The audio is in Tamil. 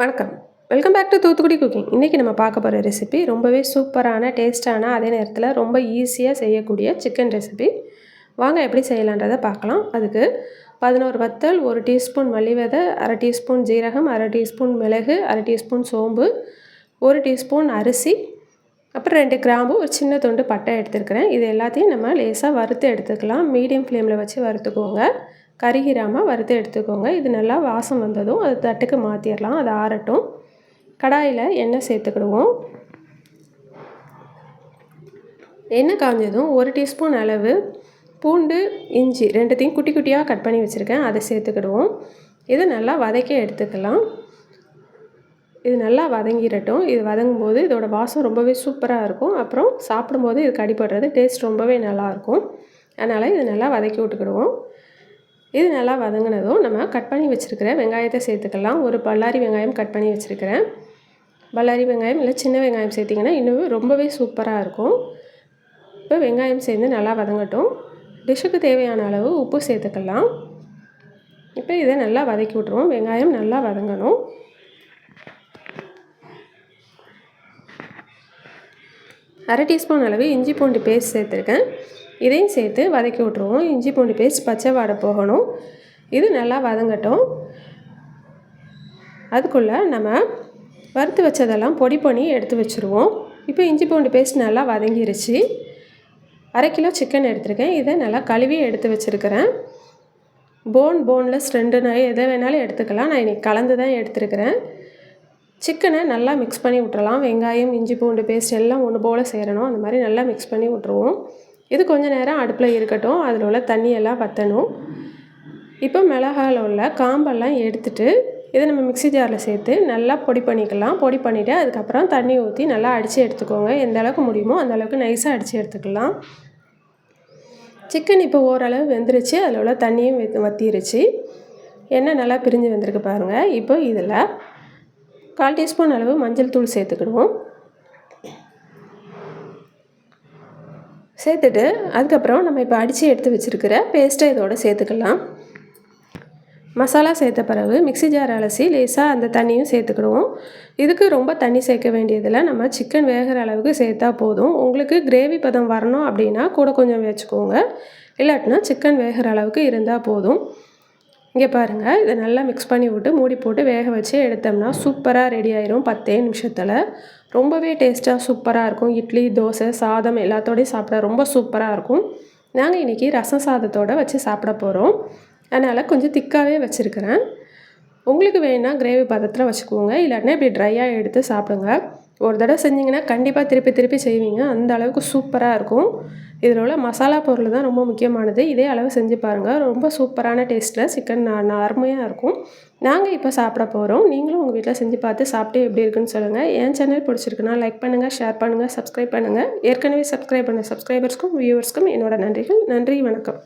வணக்கம். Welcome back to Thoothukudi cooking இன்றைக்கி நம்ம பார்க்க போகிற ரெசிபி ரொம்பவே சூப்பரான டேஸ்டான அதே நேரத்தில் ரொம்ப ஈஸியாக செய்யக்கூடிய சிக்கன் ரெசிபி வாங்க எப்படி செய்யலான்றதை பார்க்கலாம். அதுக்கு பதினோரு வத்தல் ஒரு டீஸ்பூன் மல்லி விதை அரை டீஸ்பூன் ஜீரகம் அரை டீஸ்பூன் மிளகு அரை டீஸ்பூன் சோம்பு ஒரு டீஸ்பூன் அரிசி அப்புறம் ரெண்டு கிராம்பு ஒரு சின்ன துண்டு பட்டை எடுத்துருக்கிறேன். இது எல்லாத்தையும் நம்ம லேசாக வறுத்து எடுத்துக்கலாம். மீடியம் ஃப்ளேமில் வச்சு வறுத்துக்கோங்க. கருகிராமல் வறுத்து எடுத்துக்கோங்க. இது நல்லா வாசம் வந்ததும் அது தட்டுக்கு மாற்றிடலாம் அது ஆறட்டும். கடாயில் எண்ணெய் சேர்த்துக்கிடுவோம். எண்ணெய் காஞ்சதும் ஒரு டீஸ்பூன் அளவு பூண்டு இஞ்சி ரெண்டுத்தையும் குட்டி குட்டியாக கட் பண்ணி வச்சுருக்கேன். அதை சேர்த்துக்கிடுவோம். இதை நல்லா வதக்கி எடுத்துக்கலாம். இது நல்லா வதங்கிடட்டும். இது வதங்கும் போது இதோட வாசம் ரொம்பவே சூப்பராக இருக்கும். அப்புறம் சாப்பிடும்போது இது கடிப்படுறது டேஸ்ட் ரொம்பவே நல்லாயிருக்கும் அதனால் இது நல்லா வதக்கி விட்டுக்கிடுவோம். இது நல்லா வதங்கினதும் நம்ம கட் பண்ணி வச்சுருக்கிற வெங்காயத்தை சேர்த்துக்கலாம். ஒரு பல்லாரி வெங்காயம் கட் பண்ணி வச்சுருக்கிறேன். பல்லாரி வெங்காயம் இல்லை சின்ன வெங்காயம் சேர்த்திங்கன்னா இன்னும் ரொம்பவே சூப்பராக இருக்கும். இப்போ வெங்காயம் சேர்ந்து நல்லா வதங்கட்டும். டிஷ்ஷுக்கு தேவையான அளவு உப்பு சேர்த்துக்கலாம். இப்போ இதை நல்லா வதக்கி விட்ருவோம் வெங்காயம் நல்லா வதங்கணும். அரை டீஸ்பூன் அளவு இஞ்சி பூண்டு பேஸ்ட் சேர்த்துருக்கேன். இதையும் சேர்த்து வதக்கி விட்ருவோம் இஞ்சி பூண்டு பேஸ்ட் பச்சை வாடை போகணும். இது நல்லா வதங்கட்டும். அதுக்குள்ளே நம்ம வறுத்து வச்சதெல்லாம் பொடி பண்ணி எடுத்து வச்சுருவோம். இப்போ இஞ்சி பூண்டு பேஸ்ட் நல்லா வதங்கிருச்சு. அரை கிலோ சிக்கன் எடுத்திருக்கேன். இதை நல்லா கழுவி எடுத்து வச்சுருக்கிறேன். போன் போன்லெஸ் ரெண்டு நாய் எதை வேணாலும் எடுத்துக்கலாம். நான் இன்றைக்கி கலந்து தான் எடுத்துருக்கிறேன். சிக்கனை நல்லா மிக்ஸ் பண்ணி விட்றலாம் வெங்காயம் இஞ்சி பூண்டு பேஸ்ட் எல்லாம் ஒன்று போல் சேரணும். அந்த மாதிரி நல்லா மிக்ஸ் பண்ணி விட்ருவோம் இது கொஞ்சம் நேரம் அடுப்பில் இருக்கட்டும் அதில் உள்ள தண்ணியெல்லாம் வற்றணும் இப்போ மிளகாயில் உள்ள காம்பெல்லாம் எடுத்துட்டு இதை நம்ம மிக்சி ஜாரில் சேர்த்து நல்லா பொடி பண்ணிக்கலாம். பொடி பண்ணிவிட்டு அதுக்கப்புறம் தண்ணி ஊற்றி நல்லா அடித்து எடுத்துக்கோங்க. எந்த அளவுக்கு முடியுமோ அந்த அளவுக்கு நைஸாக அடித்து எடுத்துக்கலாம். சிக்கன் இப்போ ஓரளவு வெந்துருச்சு. அதில் உள்ள தண்ணியும் வற்றிருச்சு எண்ணெய் நல்லா பிரிஞ்சு வந்திருக்கு பாருங்கள் இப்போ இதில் கால் டீஸ்பூன் அளவு மஞ்சள் தூள் சேர்த்துக்கிடுவோம். சேர்த்துட்டு அதுக்கப்புறம் நம்ம இப்போ அடித்து எடுத்து வச்சுருக்கிற பேஸ்ட்டை இதோடு சேர்த்துக்கலாம். மசாலா சேர்த்த பிறகு மிக்சி ஜார் அலசி லேசாக அந்த தண்ணியும் சேர்த்துக்கிடுவோம். இதுக்கு ரொம்ப தண்ணி சேர்க்க வேண்டியதில் நம்ம சிக்கன் வேகிற அளவுக்கு சேர்த்தா போதும். உங்களுக்கு கிரேவி பதம் வரணும் அப்படின்னா கூட கொஞ்சம் வச்சுக்கோங்க. இல்லாட்டினா சிக்கன் வேகிற அளவுக்கு இருந்தால் போதும். இங்கே பாருங்கள் இதை நல்லா மிக்ஸ் பண்ணி விட்டு மூடி போட்டு வேக வச்சு எடுத்தோம்னா சூப்பராக ரெடி ஆயிரும் பத்தே நிமிஷத்தில். ரொம்பவே டேஸ்ட்டாக சூப்பராக இருக்கும். இட்லி தோசை சாதம் எல்லாத்தோடையும் சாப்பிட ரொம்ப சூப்பராக இருக்கும். நாங்கள் இன்றைக்கி ரசம் சாதத்தோடு வச்சு சாப்பிட போகிறோம் அதனால் கொஞ்சம் திக்காகவே வச்சுருக்கிறேன். உங்களுக்கு வேணால் கிரேவி பதத்தில் வச்சுக்கோங்க. இல்லாட்டினா இப்படி ட்ரையாக எடுத்து சாப்பிடுங்க. ஒரு தடவை செஞ்சிங்கன்னா கண்டிப்பாக திருப்பி திருப்பி செய்வீங்க. அந்த அளவுக்கு சூப்பராக இருக்கும். இதில் உள்ள மசாலா பொருள் தான் ரொம்ப முக்கியமானது. இதே அளவு செஞ்சு பாருங்கள் ரொம்ப சூப்பரான டேஸ்ட்டில் சிக்கன் அருமையாக இருக்கும். நாங்கள் இப்போ சாப்பிட போகிறோம் நீங்களும் உங்கள் வீட்டில் செஞ்சு பார்த்து சாப்பிட்டு எப்படி இருக்குன்னு சொல்லுங்கள் என் சேனல் பிடிச்சிருக்குன்னா லைக் பண்ணுங்கள் ஷேர் பண்ணுங்கள் சப்ஸ்கிரைப் பண்ணுங்கள் ஏற்கனவே சப்ஸ்கிரைப் பண்ண சப்ஸ்கிரைபர்ஸ்க்கும் வியூவர்ஸ்க்கும் என்னோட நன்றிகள். நன்றி வணக்கம்.